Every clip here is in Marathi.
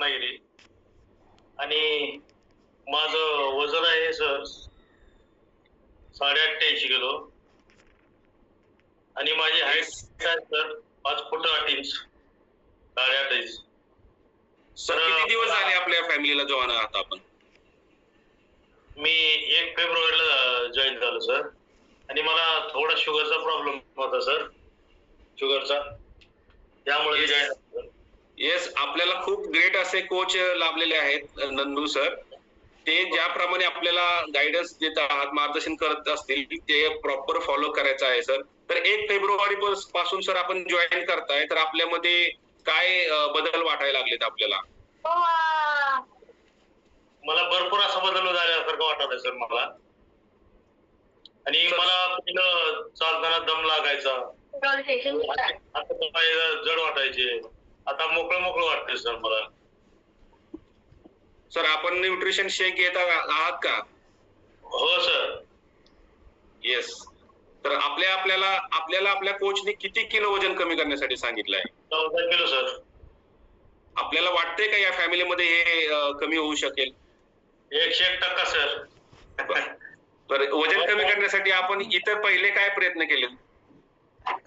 रत्नागिरी आणि माझं वजन आहे सर साडे अठ्ठ्याऐंशी किलो. आणि माझी हाईट आहे सर? पाच फूट आठ इंच साडे आठ इंच सर किती दिवस झाले आपल्या फॅमिलीला जॉईन आहात आपण? मी एक फेब्रुवारीला जॉईन झालो सर. आणि मला थोडा शुगरचा प्रॉब्लेम होता सर. शुगरचा त्यामुळे. जॉईन येस आपल्याला खूप ग्रेट असे कोच लाभलेले आहेत नंदू सर ते ज्याप्रमाणे आपल्याला गायडन्स देत आहात मार्गदर्शन करत असतील ते प्रॉपर फॉलो करायचं आहे सर तर एक फेब्रुवारी पास- पासून सर आपण जॉईन करताय तर आपल्यामध्ये काय बदल वाटायला लागलेत आपल्याला? मला भरपूर असा बदल झाल्यासारखं वाटत सर मला. आणि मला पहिलं चालताना दम लागायचा. जड वाटायचे. आता मोकळं मोकळं वाटतंय सर मला. सर आपण न्यूट्रिशन शेक घेत आहात का? हो सर. येस तर आपल्या आपल्याला आपल्याला आपल्या कोचने किती किलो वजन कमी करण्यासाठी सांगितलं आहे चौदा किलो सर. आपल्याला वाटतंय का या फॅमिलीमध्ये हे अं, कमी होऊ शकेल? एकशे एक टक्का सर. तर वजन कमी करण्यासाठी आपण इतर पहिले काय प्रयत्न केले?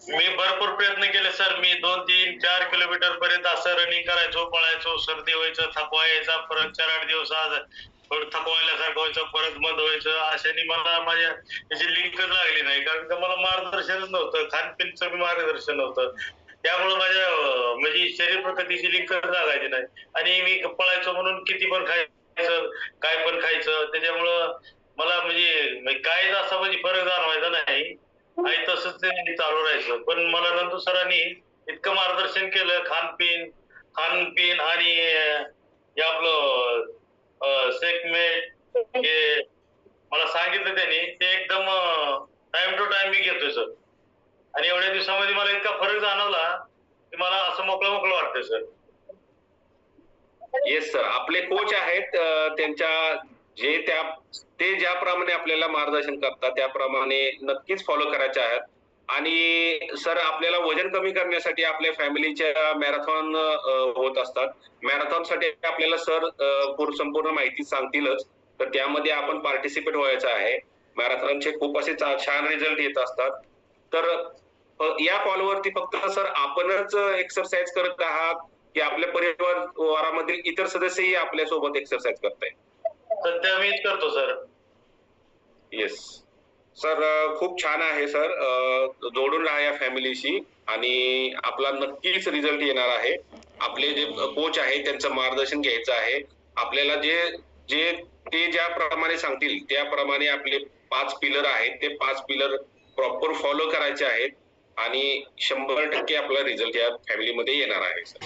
मी भरपूर प्रयत्न केले सर. मी दोन तीन चार किलोमीटर पर्यंत असं रनिंग करायचो पळायचो. सर्दी व्हायचं थकवा यायचा परत चार आठ दिवस आज थोडं थकवायल्यासारखं व्हायचं परत बंद व्हायचं. अशाने मला माझ्या त्याची लिंकच लागली नाही. कारण का मला मार्गदर्शनच नव्हतं. खानपिनचं मार्गदर्शन नव्हतं. त्यामुळे माझ्या म्हणजे शरीर प्रकृतीची लिंकच लागायची नाही. आणि मी पळायचो म्हणून किती पण खायचं काय पण खायचं त्याच्यामुळं मला म्हणजे म्हणजे काहीच असा म्हणजे फरक जाणवायचा नाही. आणि तसंच ते चालू राहायचं. पण मला नंदू सरांनी इतकं मार्गदर्शन केलं खानपिन खानपिन आणि हे आपलं सेकमेट हे मला सांगितलं त्यांनी ते एकदम टाइम टू टाइम मी घेतोय सर. आणि एवढ्या दिवसामध्ये मला इतका फरक जाणवला की मला असं मोकळं मोकळं वाटतंय सर. येस सर आपले कोच आहेत त्यांच्या जे त्या ते ज्याप्रमाणे आपल्याला मार्गदर्शन करतात त्याप्रमाणे नक्कीच फॉलो करायचे आहेत. आणि सर आपल्याला वजन कमी करण्यासाठी आपल्या फॅमिलीच्या मॅरेथॉन होत असतात. मॅरेथॉनसाठी आपल्याला सर पूर्ण संपूर्ण माहिती सांगतीलच. तर त्यामध्ये आपण पार्टिसिपेट व्हायचं आहे. मॅरेथॉनचे खूप असे छान रिझल्ट येत असतात. तर या कॉलवरती फक्त सर आपणच एक्सरसाइज करत आहात की आपल्या परिवारामधील इतर सदस्यही आपल्यासोबत एक्सरसाइज करताय सध्या मीच करतो सर. येस सर खूप छान आहे सर. जोडून राहा या फॅमिलीशी आणि आपला नक्कीच रिझल्ट येणार आहे. आपले जे कोच आहे त्यांचं मार्गदर्शन घ्यायचं आहे. आपल्याला जे जे ते ज्याप्रमाणे सांगतील त्याप्रमाणे आपले पाच पिलर आहेत ते पाच पिलर प्रॉपर फॉलो करायचे आहेत आणि शंभर टक्के आपला रिझल्ट या फॅमिलीमध्ये येणार आहे सर.